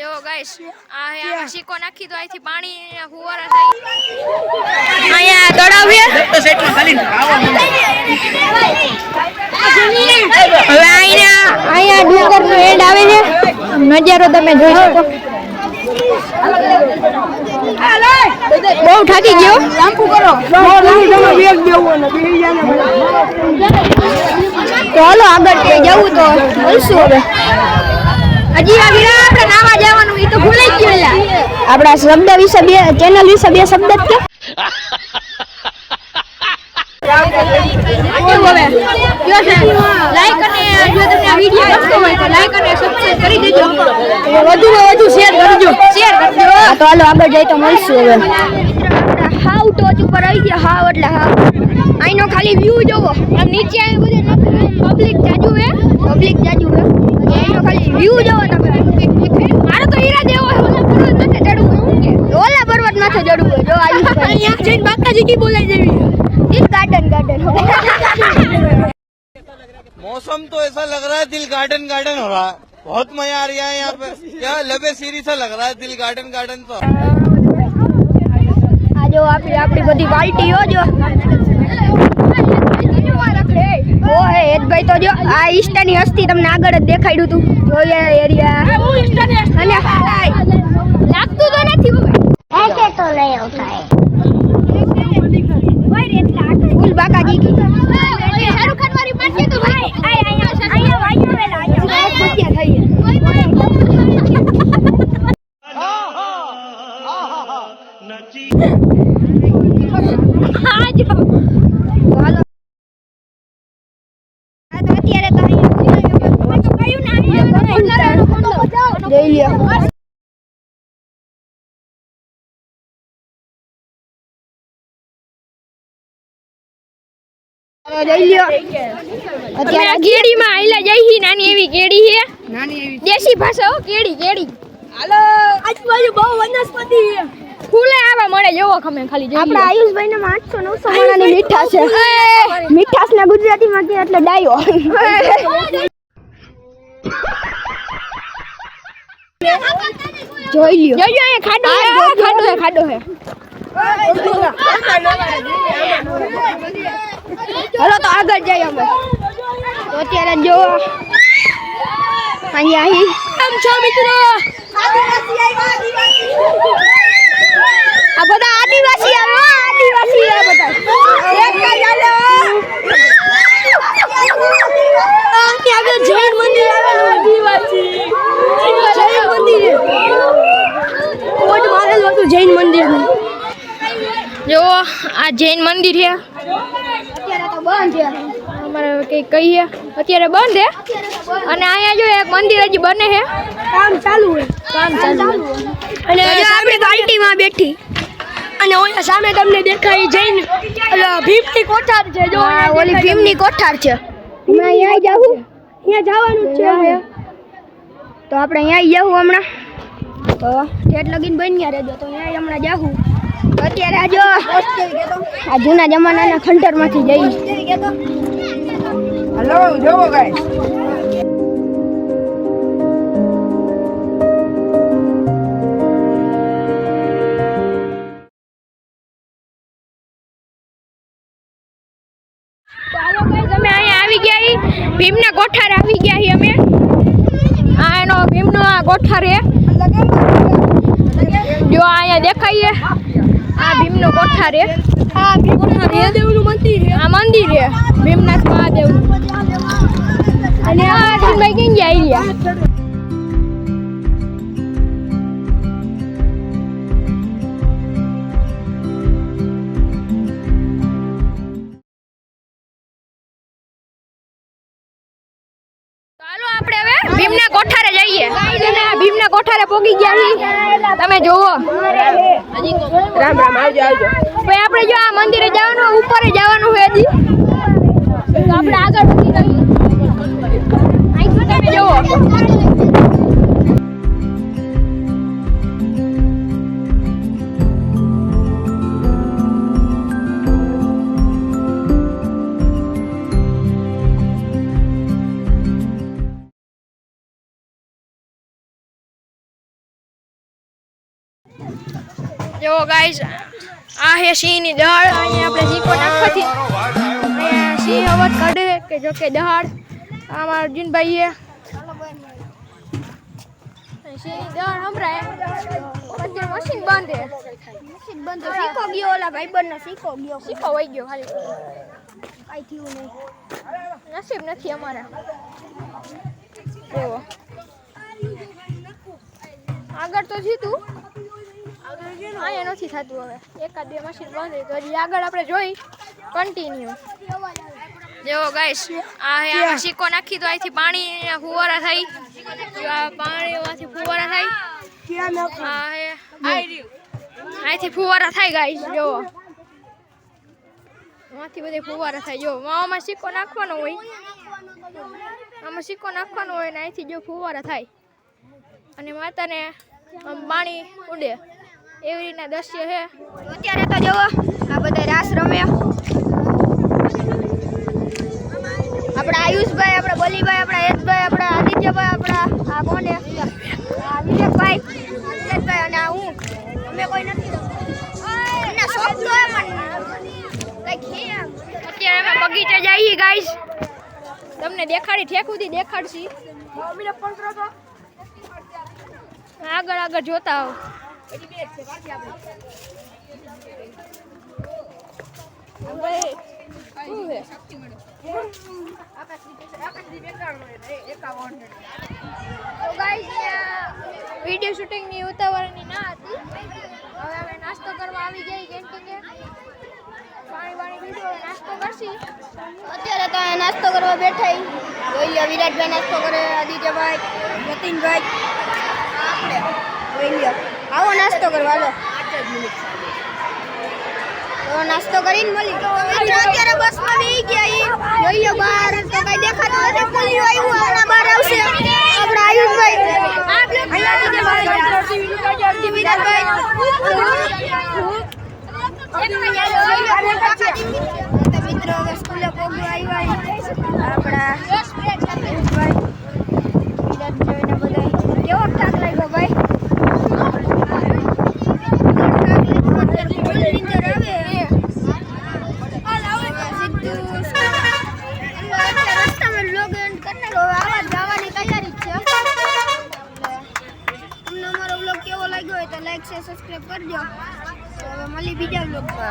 જો ગાઈસ આ શીકો નાખી દો અહીંથી પાણી હુવારા થઈ અહીંયા છે હવે અહીંયા અહીંયા ડુંગર નો એન્ડ આવે છે. નજારો તમે જોઈ શકો. બહુ થાકી ગયો. તો હાલો આગળ કે જવું તો મળશું હવે. હજી આ વીરા આપણે નાવા જવાનું એ તો ભૂલાઈ ગયું લા આપણા શબ્દ વિશે બે ચેનલ વિશે બે શબ્દ જ કે આગળ જઈ તો મળશું હવે. હાવ ટોચ ઉપર આવી ગયા. હાવ એટલે હાવ. અહીંનો ખાલી વ્યૂ જોવો. નીચે આવી બધું પબ્લિક જાજુ હે. પબ્લિક જાજુ હે. અહીંનો ખાલી વ્યૂ જોવો તમે મારે તો હીરા જેવો છે, ઓલા પર્વત માથે ચડવું હું કે ઓલા પર્વત માથે ચડવું હોય. જો આયુષભાઈ અહીંયા જઈને બાકાજી કી બોલાઈ દેવી ઈ ગાર્ડન ગાર્ડન मौसम तो ऐसा लग रहा है दिल गार्डन गार्डन हो रहा है बहुत मजा आ रहा है यहाँ पे क्या लबे सीरी सा लग रहा है दिल गार्डन गार्डन तो આ જો આપણી આપણી બધી બાલ્ટીઓ જો ઓ હે હેતભાઈ તો જો આ ઈસ્ટાની હસ્તી તમને આગળ જ દેખાડ્યું તું જોઈએ એરિયા અને नहीं होता है ફૂલ બાકાજી કી શાહરુખ ખાન વાળી પાછી તો ભાઈ આયા આયા આયા આયા આયા થઈ હા જો હાલો આ તો અત્યારે તો અહીંયા તો કયું ને અહીંયા જોઈ લ્યો અત્યારે કેડીમાં આઈલા જઈ હી નાની એવી કેડી છે નાની એવી દેશી ભાષા હો કેડી કેડી. હાલો. આજુબાજુ બહુ વનસ્પતિ છે. ફૂલે આવા મળે જેવો ખમે ખાલી આપણા આયુષભાઈ ને 800 900 માણાની મીઠાશ છે. મીઠાશ ને ગુજરાતીમાં કે એટલે ડાયો. જોઈ લ્યો. જોઈ લ્યો ખાડો છે ખાડો હે ખાડો છે હાલો તો આગળ જઈએ અમે. તો અત્યારે જો અહીંયા અહીં કેમ છો મિત્રો? આ બધા આદિવાસી આવે આદિવાસી આ બધા. આગળ જૈન મંદિર આવેલું. આદિવાસી. જૈન મંદિર. કોટ મારેલું હતું જૈન મંદિર જો આ જૈન મંદિર છે. અમારે કઈ કહીએ. અત્યારે બંધ હે અને અહીંયા જો એક મંદિર હજી બને છે. કામ ચાલુ કામ ચાલુ અને આપણે બાલ્ટીમાં બેઠી. અને ઓલા સામે તમને દેખાય જૈન ભીમ ભીમની કોઠાર છે. જો ઓલી ભીમની કોઠાર છે. હમણાં અહીંયા જાવું અહીંયા જવાનું છે તો આપણે અહીંયા જવું હમણાં. તો ટેટ લગીન બન્યા રહેજો. તો અહીંયા હમણાં જાવું અત્યારે આજો આ જૂના જમાનાના ખંડરમાંથી જઈ. હલો જોવો ગાઈસ અમે અહીંયા આવી ગયા ભીમના કોઠાર આવી ગયા અમે. આ એનો ભીમનો આ કોઠાર જો અહીંયા દેખાય છે. આ ભીમનો કોઠાર છે આ ભીમ મહાદેવનું મંદિર છે આ મંદિર છે ભીમનાથ મહાદેવનું અને આ અર્જુનભાઈ કેમ ગયા ભીમના કોઠારે જઈએ. ભીમના કોઠારે પોગી ગયા તમે જોવો રામ રામ આવજો આવજો. ભાઈ આપણે જો આ મંદિરે જવાનું ઉપર જવાનું હોય હજી. આપણે આગળ જો ગાઈસ આ હે સિંહની દહાડ અહીંયા આપણે સીકો નાખવાથી અહીંયા સિંહ અવાજ કાઢે કે જો કે દહાડ. આમાં અર્જુનભાઈએ સિંહની દહાડ સંભળાય. મશીન બંધ મશીન બંધ શીખો ગયો ઓલા ભાઈબંધનો, શીખો ગયો. ગયો ખાલી. થયું નસીબ નથી અમારા. આગળ તો જીતું. અહીંયા નથી થતું હવે. એકાદ બે મશીન બંધ તો હજી આગળ આપણે જોઈ. કન્ટિન્યુ જેવો ગાઈશ આ સિક્કો નાખી તો અહીંથી પાણી ફુવારા આ પાણીમાંથી ફુવારા થાય. અહીંથી ફુવારા થાય ગાઈશ જો. આમાંથી બધે ફુવારા થાય. જો આમાં સિક્કો નાખવાનો હોય. આમાં સિક્કો નાખવાનો હોય ને અહીંથી જો ફુવારા થાય. અને માતાને આમ પાણી ઉડે. એવી રીતના દ્રશ્ય છે. અત્યારે તો જુઓ આ બધા રાસ રમે આપણા આયુષભાઈ આપણા બલીભાઈ આપણા યશભાઈ આપણા આદિત્યભાઈ આપણા આ કોને? વિવેકભાઈ વિવેકભાઈ અને આ હું. અમે કોઈ નથી અત્યારે અમે બગીચે જઈએ ગાઈશ તમને દેખાડી ઠેકુથી દેખાડશી. આગળ આગળ જોતા આવો. વીડિયો શૂટિંગની ઉતાવળની ના હતી. હવે અમે નાસ્તો કરવા આવી ગઈ કેન્ટીને પાણી પાણી પીધું હવે નાસ્તો કરશી. અત્યારે તો નાસ્તો કરવા બેઠા ઈ. વિરાટભાઈ નાસ્તો કરે આદિત્યભાઈ જતીનભાઈ આપણે આવો નાસ્તો કરવા લો તો નાસ્તો કરીને મળી. અત્યારે બસમાં બેસી ગયા ઈ. જોઈ બહાર તો કઈ દેખાતું નથી. પોલીસ આવ્યું હમણાં બહાર આવશે. આપણા આયુષભાઈ આદિત્યભાઈ વિરાટભાઈ તો મિત્રો હવે સ્કૂલે પહોંચવા આવ્યા આપણા આયુષભાઈ વિરાટભાઈ ને બધા કેવો ઠાક લાગ્યો ભાઈ રસ્તામાં લોગ એન્ડ કરી નાખો હવે આવા જવાની તૈયારી જ છે તમને અમારો બ્લોગ કેવો લાગ્યો હોય તો લાઈક શેર સબસ્ક્રાઈબ કરજો. હવે મળી બીજા બ્લોગમાં